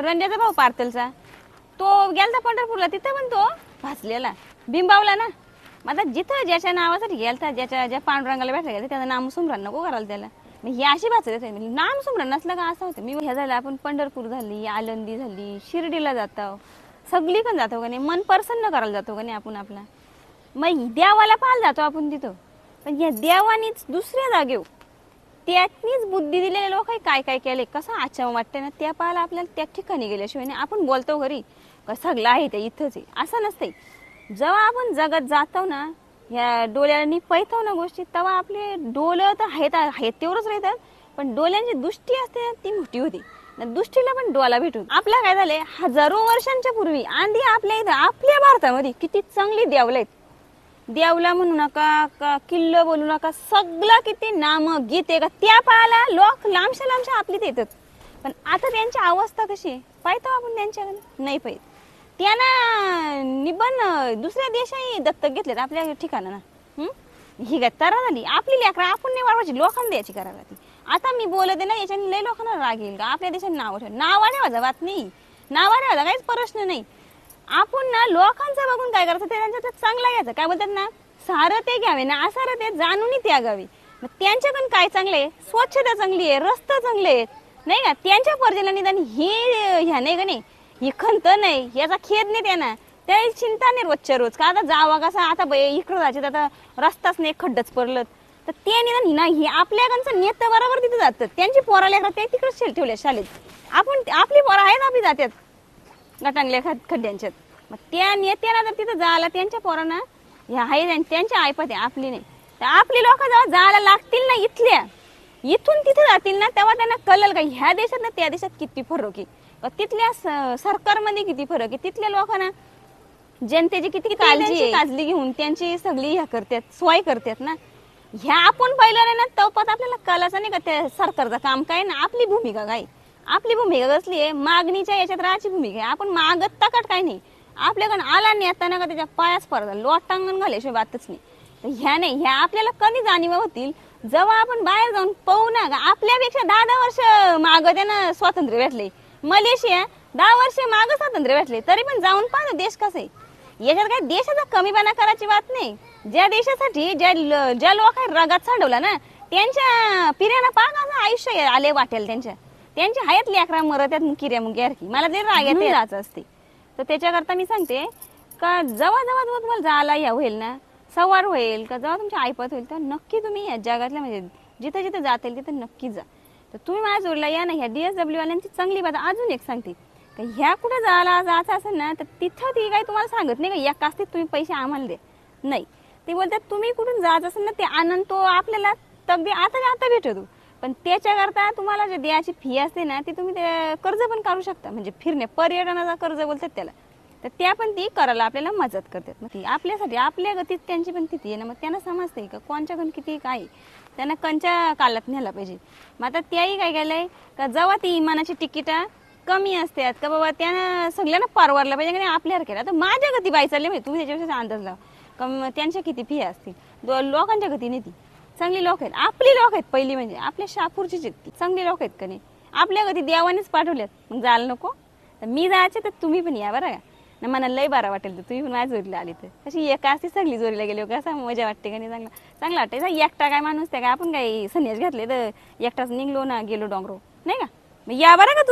रंड्याचा भाऊ पार्तलचा. तो गेलता पंढरपूरला तिथं पण तो भासलेला. बिंबावला ना. मग आता जिथं ज्याच्या नावासाठी गेलता ज्याच्या ज्या पांडुरंगाला भेटला गेलं त्याचं नाम सुमरण नको करायला त्याला. मग ही अशी भाषा म्हणजे नाम सुमरण नसलं का असं होतं? मी ह्या झालं आपण पंढरपूर झाली आलंदी झाली शिर्डीला जातो सगळी पण जातो का नाही? मन प्रसन्न करायला जातो का नाही आपण आपला? मग देवाला पाहायला जातो आपण तिथं. पण या देवानीच दुसऱ्या जागेवर त्यातनीच बुद्धी दिलेले लोक काय काय केले? कसं आचम वाटतं ना? त्या पाहायला आपल्याला त्या ठिकाणी गेल्याशिवाय नाही. आपण बोलतो घरी. सगळं आहे ते इथंच आहे. असं नसते जेव्हा आपण जगत जातो ना या डोळ्यांनी पैतो ना गोष्टी तेव्हा आपले डोळं तर आहेत आहेत तेवढंच राहतात. पण डोळ्यांची दृष्टी असते ती मोठी होती. न दृष्टीला पण डोळा भेटून. आपल्या काय झालंय? हजारो वर्षांच्या पूर्वी आधी आपल्या इथं आपल्या भारतामध्ये किती चांगली देवलं आहेत देवला म्हणू नका का किल्ल बोलू नका सगळं किती नाम गीत आहे का त्या पाहायला लोक लांबशा लांबशा आपलीत येतात पण आता त्यांची अवस्था कशी? पाहतो आपण त्यांच्याकडे. नाही पाहिजे. त्यांना निबंध दुसऱ्या देशाही दत्तक घेतलेत आपल्या ठिकाणा ना ही काय तरा झाली? आपली लेकरं आपण नाही वाढवायची लोकांना द्यायची करायला ती आता मी बोलते ना याच्याने लय लोकांना राग येईल का? आपल्या देशात नाव ठेव नावाने माझा बात नाही. नावाने माझा काहीच प्रश्न नाही. आपण ना लोकांचं बघून काय करायचं? ते त्यांच्या चांगला घ्यायचं. काय बोलतात ना? सारं ते घ्यावे ना असारं ते जाणून त्यागावी. मग त्यांच्याकडून काय चांगलं आहे? स्वच्छता चांगली आहे रस्ता चांगले आहेत. नाही का? त्यांच्या पर्जेला निदान हे ह्या नाही का नाही? ही खंत नाही याचा खेद नाही त्यांना. त्या चिंता नाही रोजच्या रोज. का आता जावा कसा? आता ब- इकडं जायचं आता रस्ताच नाही खड्डच पडलं. तर ते निदान ही नाही आपल्याकडचं नेतं बरोबर तिथे जातं. त्यांची पोरा लेकरं ते तिकडे ठेवल्या शाळेत. आपण आपली पोरं आहेत आपली जातात गटांगल्या खड खड्ड्यांच्यात मग त्या नेत्याला जर तिथं जायला त्यांच्या पोरांना ह्या आहे आणि त्यांच्या ऐपत आहे आपली नाही. तर आपली लोक जेव्हा जायला लागतील ना इथल्या इथून तिथे जातील ना तेव्हा त्यांना कळलं का ह्या देशात ना त्या देशात किती फरक आहे? तिथल्या सरकारमध्ये किती फरक आहे? तिथल्या लोकांना जनतेची किती काळजी काळजी घेऊन त्यांची सगळी ह्या करतात सोय करतात ना. ह्या आपण पाहिलं नाही ना तोपात आपल्याला कळायचं नाही का त्या सरकारचं काम काय ना आपली भूमिका काय आपली भूमिका कसली आहे? मागणीच्या याच्यात राहायची भूमिका आहे. आपण मागत तकट काय नाही. आपल्याकडे आला नाही आता ना का त्याच्या पायाच पडला लोटांगण घाल्याशिवाय बातच नाही. तर ह्या नाही ह्या आपल्याला कधी जाणीव होतील. जेव्हा आपण बाहेर जाऊन पाहू ना का आपल्यापेक्षा दहा दहा वर्ष मागं त्यांना स्वातंत्र्य भेटले. मलेशिया दहा वर्ष माग स्वातंत्र्य भेटले. तरी पण जाऊन पहा ना देश कसं आहे. याच्यात काय देशाचा कमीपणा करायची बात नाही. ज्या देशासाठी ज्या ज्या लोकांनी रगात सांडवला ना त्यांच्या पिर्याला पाहा असं आयुष्य आले वाटेल त्यांच्या. त्यांच्या आहेत लेकरा मरत आहेत किऱ्या मुग्यारकी मला ते राग येते. जायचं असते. तर त्याच्याकरता मी सांगते का जेव्हा जेव्हा तुम्हाला तुम्हाला जायला या होईल ना सवार होईल का जेव्हा तुमची ऐपत होईल तर नक्की तुम्ही या जगातल्या म्हणजे जिथं जिथं जाता येईल तिथं नक्की जा. तर तुम्ही माझ्या जोडला या ना ह्या डीएसडब्ल्यू वाल्यांची चांगली बात अजून एक सांगते का ह्या कुठे जायला जायचं असेल ना तर तिथं ती काही तुम्हाला सांगत नाही का या कास्तीत तुम्ही पैसे आम्हाला दे नाही. ते बोलतात तुम्ही कुठून जायचं असेल ना ते आनंद तो आपल्याला तगदी आता आता भेटतो. पण त्याच्याकरता तुम्हाला जे द्यायची फी असते ना ती तुम्ही ते कर्ज पण काढू शकता. म्हणजे फिरणे पर्यटनाचा कर्ज बोलतात त्याला. तर त्या पण ती करायला आपल्याला मदत करतात. मग ती आपल्यासाठी आपल्या गतीत त्यांची पण किती आहे ना मग त्यांना समजते का कोणच्याकडून किती काय आहे. त्यांना कंच्या कालात न्यायला पाहिजे. मग आता त्याही काय केलंय का जेव्हा ती विमानाची तिकिटा कमी असतात का बाबा त्यानं सगळ्यांना परवडलं पाहिजे आणि आपल्यावर केला. केलं माझ्या गती बाई चालली म्हणजे तुम्ही त्याच्यापेक्षा अंदाज लावा. का त्यांच्या किती फी असतील? लोकांच्या गतीने ती. चांगली लोक आहेत. आपली लोक आहेत पहिली म्हणजे. आपल्या शापूरचीच आहेत चांगली लोक आहेत का नाही? आपल्या कधी देवानेच पाठवल्यात. मग जायला नको. तर मी जायचे तर तुम्ही पण या बरं का? ना मला लय बरं वाटेल तर तुम्ही पण माझ्या जोरीला आली तर. कशी एका असती सगळी जोरीला गेली कसं मजा वाटते का नाही? चांगला चांगला वाटते एकटा काय माणूस त्या काय आपण काय संन्यास घातले तर एकटाच निघलो ना गेलो डोंगरो नाही का? मग या बरं का तू?